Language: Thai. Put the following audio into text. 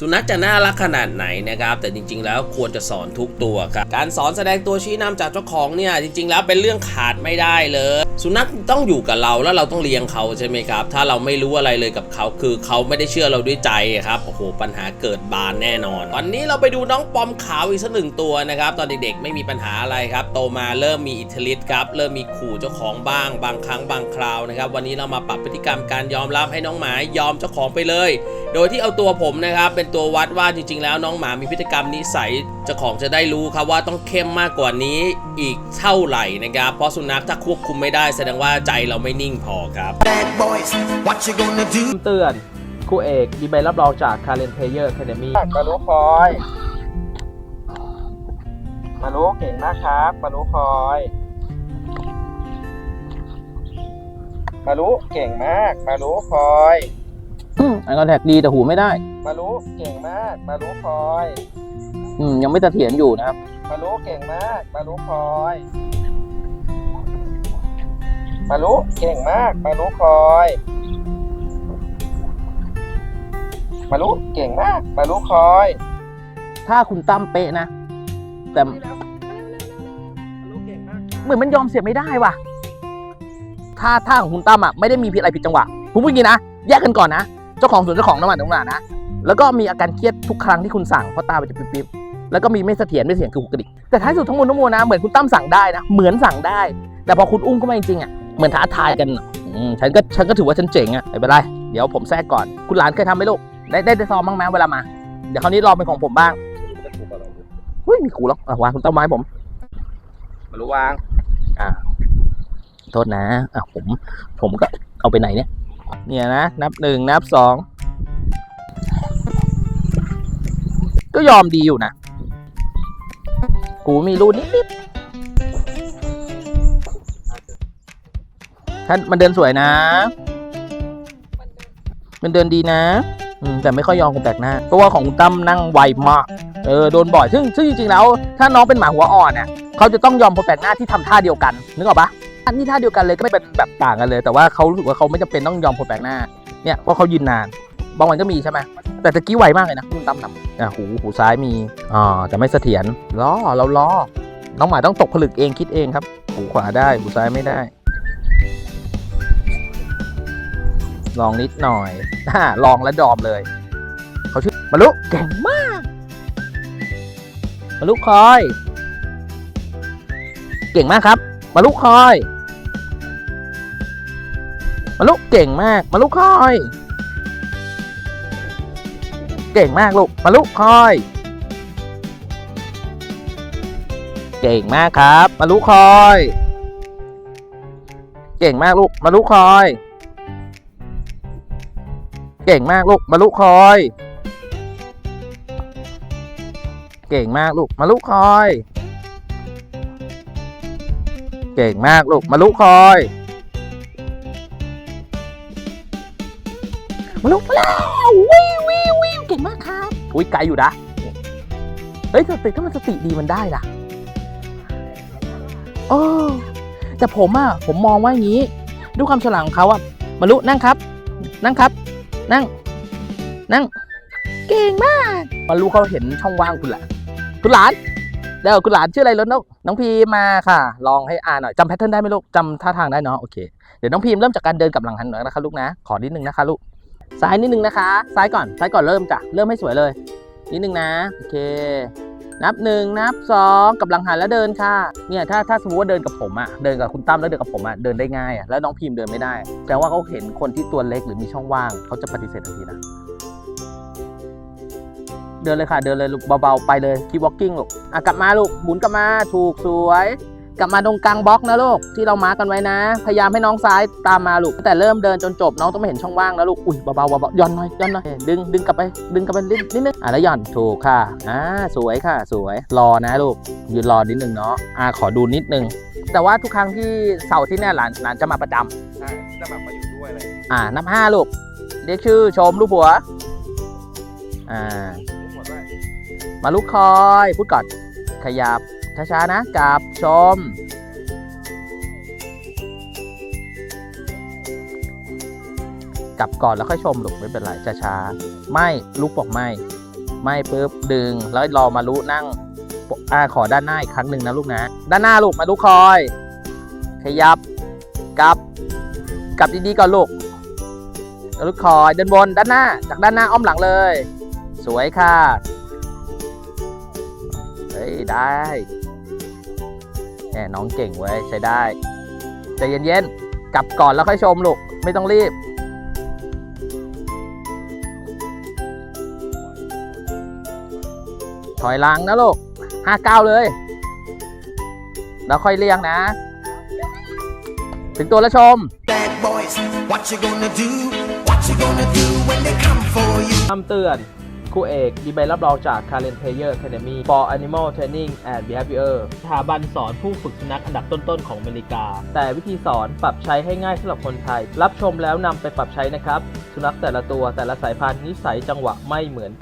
สุนัขจะน่ารักขนาดไหนนะครับ แต่จริง ๆ แล้วควรจะสอนทุกตัวครับการสอนแสดงตัวชี้นำจากเจ้าของเนี่ยจริง ๆ แล้วเป็นเรื่องขาดไม่ได้เลย สุนัขต้องอยู่กับเราแล้วเราต้องเลี้ยงเขาใช่ไหมครับ ถ้าเราไม่รู้อะไรเลยกับเขาคือเขาไม่ได้เชื่อเราด้วยใจครับโอ้โหปัญหาเกิดบานแน่นอน ตอนนี้เราไปดูน้องปอมขาวอีกสักหนึ่งตัวนะครับ ตอนเด็กๆไม่มีปัญหาอะไรครับโตมาเริ่มมีอิทธิฤทธิ์ครับเริ่มมีขู่เจ้าของบ้าง บางครั้งบางคราวนะครับ วันนี้เรามาปรับพฤติกรรมการยอมรับให้น้องหมายอมเจ้าของไปเลย โดยที่เอาตัวผมนะครับเป็นตัววัดว่าจริง ๆ แล้วน้องหมามีพฤติกรรมนิสัยเจ้าของจะได้รู้ครับว่าต้องเข้มมากกว่านี้อีกเท่าไหร่นะครับ เพราะสุนัขถ้าควบคุมไม่ได้แสดงว่าใจเราไม่นิ่งพอครับ Bad boys, what you gonna do? เตือนครูเอกมีใบรับรองจาก Karen Player Academy มารู้คอยมารู้เก่งมากครับมารู้คอยมารู้เก่งมากมารู้คอย อันคอนแทคดีแต่หูไม่ได้ มารู้เก่งมาก มารู้คอย อืมยังไม่เสถียรอยู่นะครับ มารู้เก่งมาก มารู้คอย มารู้เก่งมาก มารู้คอย มารู้เก่งมาก มารู้คอย ถ้าคุณตั้มเป๊ะนะ แต่เหมือนมันยอมเสียไม่ได้ว่ะถ้าท่าของคุณตั้มอะไม่ได้มีผิดอะไรผิดจังหวะผมพูดอย่างนี้นะแยกกันก่อนนะ เจ้าของสวนเจ้าของน้ำมันตรงนั้นนะ แล้วก็มีอาการเครียดทุกครั้งที่คุณสั่งเพราะตามันจะปิ๊บๆแล้วก็มีไม่เสถียรไม่เสถียรคือหุกกระดิกแต่ท้ายสุดทั้งหมดทั้งมวลนะเหมือนคุณตั้มสั่งได้นะเหมือนสั่งได้ แต่พอคุณอุ้มเข้ามาจริงๆอะเหมือนท้าทายกันอะอืมฉันก็ฉันก็ถือว่าฉันเจ๋งอะไม่เป็นไรเดี๋ยวผมแทรกก่อนคุณหลานเคยทำไหมลูกได้ได้ได้ซ้อมบ้างไหมเวลามา เดี๋ยวคราวนี้รอเป็นของผมบ้างเฮ้ยมีขู่หรอกอะวางคุณต้นไม้ผมมารู้วางอ่าโทษนะอะผม ผมก็เอาไปไหนเนี่ย เนี่ยนะ นับหนึ่งนับสองก็ยอมดีอยู่นะ กูมีรูนิดนิดท่านมันเดินสวยนะ มันเดินดีนะ แต่ไม่ค่อยยอมคนแปลกหน้า เพราะว่าของตั้มนั่งไวมาก เออโดนบ่อย ซึ่งซึ่งจริงๆแล้ว ถ้าน้องเป็นหมาหัวอ่อนเนี่ยเขาจะต้องยอมคนแปลกหน้าที่ทำท่าเดียวกัน นึกออกปะ อันนี้ท่าเดียวกันเลยก็ไม่เป็นแบบต่างกันเลย แต่ว่าเขารู้สึกว่าเขาไม่จำเป็นต้องยอมคนแปลกหน้า เนี่ยเพราะเขายืนนาน บางวันก็มีใช่ไหมแต่ตะกี้ไวมากเลยนะคุณตั้มทำอะหูหูซ้ายมีอ่าแต่ไม่เสถียรล้อเราล้อน้องหมาต้องตกผลึกเองคิดเองครับ หูขวาได้หูซ้ายไม่ได้ ลองนิดหน่อยอ่าลองแล้วดอมเลยเขาชื่อมารุเก่งมากมารุคอย เก่งมากครับ มารุคอย มารุเก่งมาก มารุคอยเก่งมากลูกมารุคอยเก่งมากครับมารุคอยเก่งมากลูกมารุคอย เก่งมากลูก มาลุคอย เก่งมากลูก มาลุคอย เก่งมากลูก มาลุคอย มาลุมาแล้ววิววิววิวเก่งมากครับอุ้ยไกลอยู่นะเฮ้ยสติถ้ามันสติดีมันได้ล่ะโอ้แต่ผมอะผมมองว่าอย่างนี้ด้วยความฉลาดของเขาอะมาลุนั่งครับ นั่งครับ นั่ง นั่ง เก่งมากมารู้เขาเห็นช่องว่างคุณละคุณหลานเดี๋ยวคุณหลานชื่ออะไรแล้วนกน้องพีมาค่ะ ลองให้อ่านหน่อยจำแพทเทิร์นได้ไหมลูกจำท่าทางได้เนาะโอเคเดี๋ยวน้องพีมเริ่มจากการเดินกลับหลังหันหน่อยนะคะลูกนะ ขอนิดนึงนะคะลูก ซ้ายนิดนึงนะคะ ซ้ายก่อนซ้ายก่อนเริ่มจ้ะเริ่มให้สวยเลย นิดนึงนะโอเค นับหนึ่งนับสองกับหลังหันแล้วเดินค่ะเนี่ยถ้าถ้าสมมติว่าเดินกับผมอะเดินกับคุณตั้มแล้วเดินกับผมอะเดินได้ง่ายอะแล้วน้องพีมเดินไม่ได้แสดงว่าเขาเห็นคนที่ตัวเล็กหรือมีช่องว่างเขาจะปฏิเสธทันทีนะเดินเลยค่ะเดินเลยลูกเบาๆไปเลยคี walking ลูกอะกลับมาลูกหมุนกลับมาถูกสวย กลับมาตรงกลางบล็อกนะลูกที่เรามาร์กกันไว้นะ พยายามให้น้องซ้ายตามมาลูกตั้งแต่เริ่มเดินจนจบน้องต้องไม่เห็นช่องว่างนะลูกอุ้ยเบาๆเบาๆย่อนหน่อยย่อนหน่อยดึงดึงกลับไปดึงกลับไปนิดนิดนึงอะแล้วย่อนถูกค่ะอ่าสวยค่ะ สวยรอนะลูกยืนรอนิดนึงเนาะอ่าขอดูนิดนึง แต่ว่าทุกครั้งที่เสาร์ที่เนี่ยหลานหลานจะมาประจำใช่จะแบบมาอยู่ด้วยอะไรอ่านับห้าลูกเรียกชื่อชมลูกหัวอ่าทุกคนว่ามาลุกคอยพูดก่อนขยับ ช้าๆนะกับชม กลับก่อนแล้วค่อยชมลูกไม่เป็นไรช้าๆไม่ลุกบอกไม่ ไม่ปุ๊บดึงแล้วรอมารุนั่งอ่าขอด้านหน้าอีกครั้งหนึ่งนะลูกนะ ด้านหน้าลูกมารุกคอย ขยับกลับกลับดีๆก่อนลูกมารุคอยเดินบนด้านหน้า จากด้านหน้าอ้อมหลังเลย สวยค่ะ เฮ้ย ได้ แหมน้องเก่งเว้ยใช้ได้ใจเย็นๆ กลับก่อนแล้วค่อยชมลูก ไม่ต้องรีบ ถอยหลังนะลูกห้าเก้าเลย แล้วค่อยเรียงนะ ถึงตัวแล้วชม Bad boys, what you gonna do? What you gonna do when they come for you? คำเตือน ครูเอกมีใบรับรองจาก Karen Player Academy for Animal Training and Behavior สถาบันสอนผู้ฝึกสุนัขอันดับต้นๆของอเมริกา แต่วิธีสอนปรับใช้ให้ง่ายสำหรับคนไทย รับชมแล้วนำไปปรับใช้นะครับ สุนัขแต่ละตัวแต่ละสายพันธุ์นิสัยจังหวะไม่เหมือน